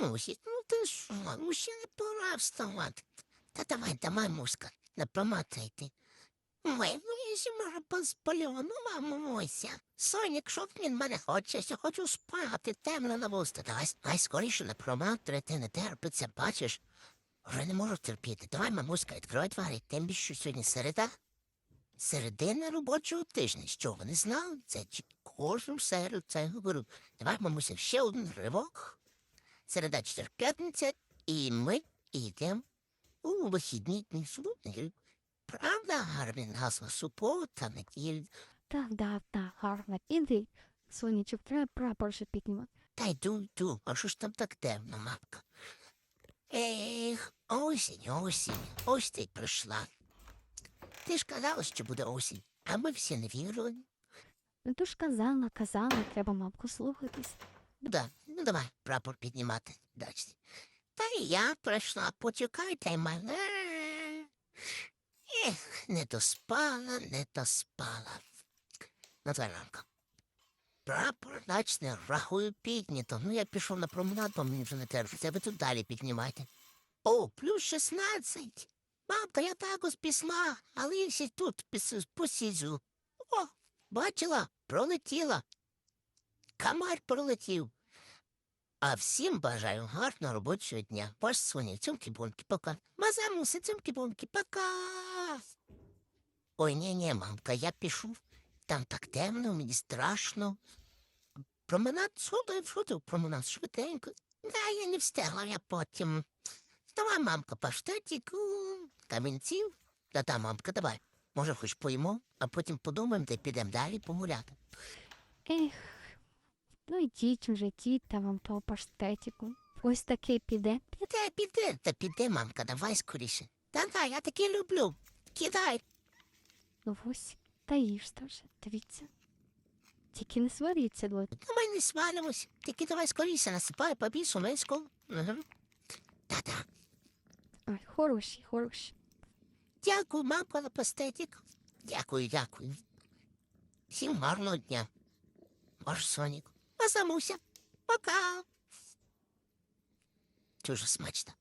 Мамусі, ну ти що, ну ще не пора вставати. Та давай, давай, муска, не проматайте. Ой, ну я ще може посплю, ну мамо, мойся. Сонік, що він мене хоче, я хочу спати, темно на вуста. Давай, давай скоріше не проматрити, не терпиться, бачиш. Вже не можу терпіти. Давай, мамуська, відкривай двері, тим більше сьогодні середа. Середина робочого тижня. Що ви не знали? Це кожну середу це говорю. Давай, мамуся, ще один ривок. Середа четвер п'ятниця, і ми йдемо у вихідні дні суботні. Правда, гарне гасло субота, неділя. Так, да, так, гарно. Іди. Сонечок, треба прапор ще піднімати. Та йду, йду, а що ж там так темно, мамка? Ех, осінь, осінь, ось ти й прийшла. Ти ж казала, що буде осінь, а ми всі не вірили. Ну то ж казала, казала, треба мамку слухатись. Ну да, ну давай прапор піднімати. Дачці. Та й я прийшла, почекайте мене. Ех, не доспала, не доспала. Ну, давай, ранка. Прапор, значить, не рахую піднято. Ну, я пішов на променад, бо мені вже не терпиться. Ви тут далі піднімайте. О, плюс 16. Мамка, я так ось пісма, але ще тут піс- посіджу. О, бачила, пролетіла. Камар пролетів. А всім бажаю гарного робочого дня. Ваш Соня, цьомки-бомки, пока. Мазамуси, цьомки-бомки, пока. Ой, ні, ні, мамка, я пішов. Там так темно, мені страшно. Променад сходив, сходив, променад швиденько. Да, я не встигла, я потім. Давай, мамка, паштетику, камінців. Та та, мамка, давай. Може, хоч поїмо, а потім подумаємо, де підемо далі погуляти. Ех, ну йдіть вже, йдіть, та вам того паштетику. Ось такий піде. Піде, піде, та піде, мамка, давай скоріше. Давай, я таке люблю. Кидай. Ну ось, та їжте вже, дивіться. Тільки не сваріться, двоє. Давай не свалимось. Тільки давай скоріше насипай побільше миску. Угу. Та-та. Ой, хороші, хороші. Дякую, мамка, за пастетик. Дякую, дякую. Всім гарного дня. Ваш Сонік. А самуся. Пока. Дуже смачно.